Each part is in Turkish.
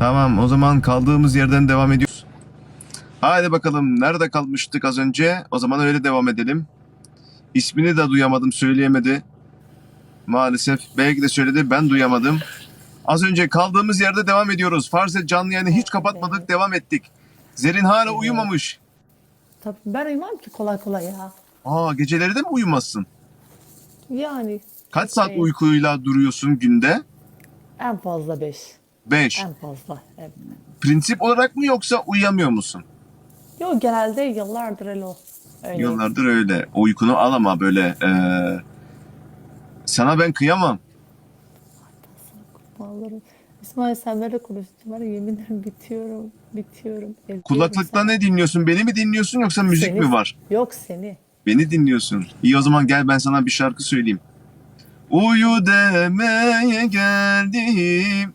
Tamam o zaman kaldığımız yerden devam ediyoruz. Haydi bakalım nerede kalmıştık az önce? O zaman öyle devam edelim. İsmini de duyamadım söyleyemedi. Maalesef belki de söyledi ben duyamadım. Az önce kaldığımız yerde devam ediyoruz. Farz et canlı yayını hiç kapatmadık devam ettik. Zerin hala uyumamış. Tabii ben uyumam ki kolay kolay ya. Aa geceleri de mi uyumazsın? Yani Kaç saat Şey- uykuyla duruyorsun günde? en fazla 5. 5. En fazla. Evet. Prensip olarak mı yoksa uyuyamıyor musun? Yok genelde yıllardır öyle o. Öyle. Yıllardır öyle. Uykunu al ama böyle eee, sana ben kıyamam. Vallahi. İsmail sen böyle konuştun var yemin ederim bitiyorum. Bitiyorum. Ediyorum Kulaklıkta sana. ne dinliyorsun? Beni mi dinliyorsun yoksa müzik Seni- mi var? Yok seni. Beni dinliyorsun. İyi o zaman gel ben sana bir şarkı söyleyeyim. Uyu demeye geldim.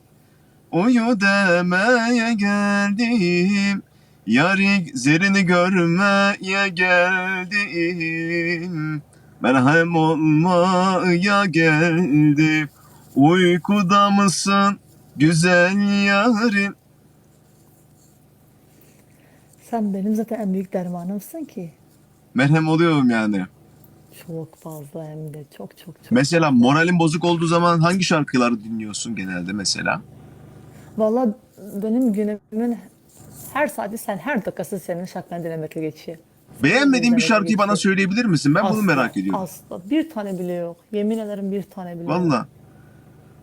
Uyu demeye geldim. Yarik zerini görmeye geldim. Merhem olmaya geldim. Uykuda mısın güzel yarim? Sen benim zaten en büyük dermanımsın ki. Merhem oluyorum yani. Çok fazla hem de çok çok çok. Mesela moralin bozuk olduğu zaman hangi şarkıları dinliyorsun genelde mesela? Vallahi benim günümün her saati sen her dakikası senin şarkılarını dinlemekle geçiyor. Beğenmediğin bir şarkıyı bana geçiyor. söyleyebilir misin? Ben bunu Asla, merak ediyorum. Asla. Bir tane bile yok. Yemin ederim bir tane bile yok. Valla.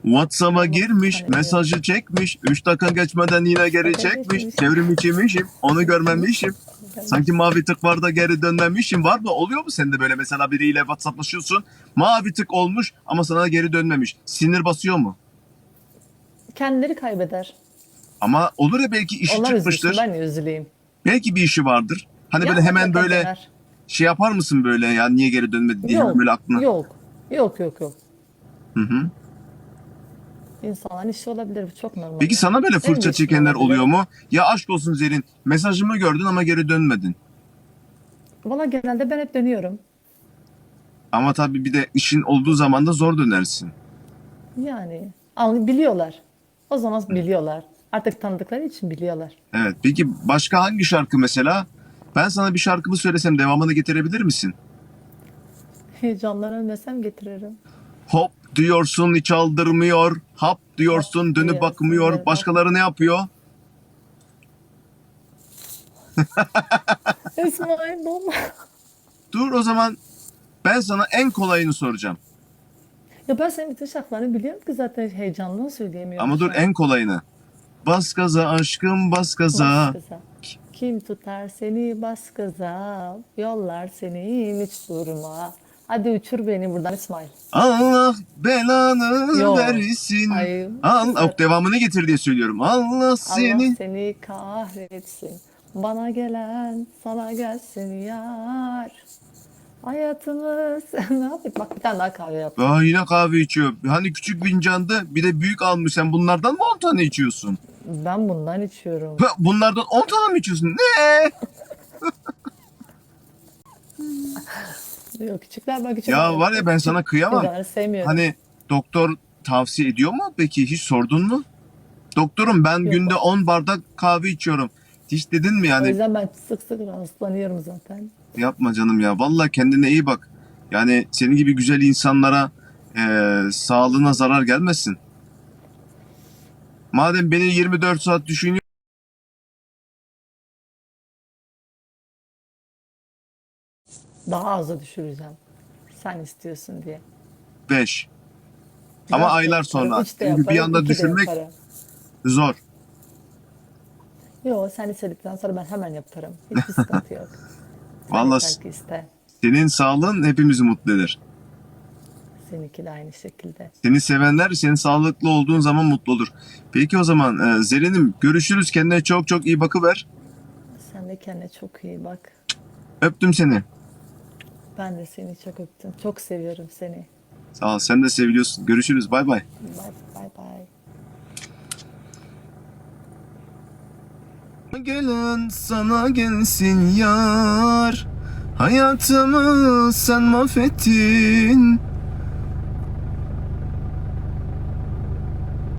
WhatsApp'a girmiş, mesajı çekmiş, 3 dakika geçmeden yine geri çekmiş, çevrim içimişim, onu görmemişim. Sanki mavi tık var da geri dönmemişim. Var mı? Oluyor mu sende böyle mesela biriyle WhatsApp'laşıyorsun, mavi tık olmuş ama sana geri dönmemiş. Sinir basıyor mu? Kendileri kaybeder. Ama olur ya belki işi Onlar çıkmıştır. üzülsün ben üzüleyim. Belki bir işi vardır. Hani böyle hemen böyle döner. şey yapar mısın böyle ya niye geri dönmedi diye Yok, böyle aklına. yok. Yok yok yok. Hı hı. İnsanların işi olabilir. Bu çok normal. Peki sana böyle fırça de çekenler olabilir. oluyor mu? Ya aşk olsun Zerin mesajımı gördün ama geri dönmedin. Valla genelde ben hep dönüyorum. Ama tabii bir de işin olduğu zaman da zor dönersin. Yani ama biliyorlar. O zaman biliyorlar. Artık tanıdıkları için biliyorlar. Evet. Peki başka hangi şarkı mesela? Ben sana bir şarkımı söylesem devamını getirebilir misin? Heyecandan ölmesem getiririm. Hop diyorsun hiç aldırmıyor. Hap diyorsun Hop dönüp diyorsun, bakmıyor. dönüp Başkaları ne yapıyor? İsmail. Dur o zaman ben sana en kolayını soracağım. Ya ben senin bütün şarkılarını biliyorum ki zaten heyecandan söyleyemiyorum. Ama dur en kolayını. Bas gaza aşkım bas gaza. Bas gaza. Kim tutar seni bas gaza, yollar seni hiç durma. Hadi uçur beni buradan İsmail. Allah belanı Yok. versin. Hayır. Al, yok, devamını getir diye söylüyorum. Allah Allah seni. seni kahretsin. Bana gelen sana gelsin yar. Hayatımız ne yapayım? Bak bir tane daha kahve yap. Aa, yine kahve içiyor. Hani küçük fincandı bir de büyük almış. Sen bunlardan mı 10 tane içiyorsun? Ben bundan içiyorum. Ha, Bunlardan 10 tane mi içiyorsun? Ne? Yok küçükler ben küçük. Ya var ya ben sana kıyamam. Ben sevmiyorum. Hani doktor tavsiye ediyor mu peki? Hiç sordun mu? Doktorum ben Yok. günde 10 bardak kahve içiyorum. Hiç dedin mi O yani? yüzden ben sık sık rastlanıyorum zaten. Yapma canım ya. Vallahi kendine iyi bak. Yani senin gibi güzel insanlara eee, sağlığına zarar gelmesin. Madem beni 24 saat düşünüyor Daha aza düşüreceğim. Sen istiyorsun diye. 5. Ama Biraz aylar sonra. üç de Çünkü bir yaparım, anda iki de yaparım. zor. Yok sen istedikten sonra ben hemen yaparım. Hiçbir sıkıntı yok. Yeter ki iste. senin sağlığın hepimizi mutlu eder. Seninki de aynı şekilde. Seni sevenler senin sağlıklı olduğun zaman mutlu olur. Peki o zaman e, Zerin'im görüşürüz. Kendine çok çok iyi bakıver. Sen de kendine çok iyi bak. Öptüm seni. Ben de seni çok öptüm. Çok seviyorum seni. Sağ ol. Sen de seviliyorsun. Görüşürüz. Bay bay. Bye bye bye. Gelen sana gelsin yar. Hayatımı sen mahvettin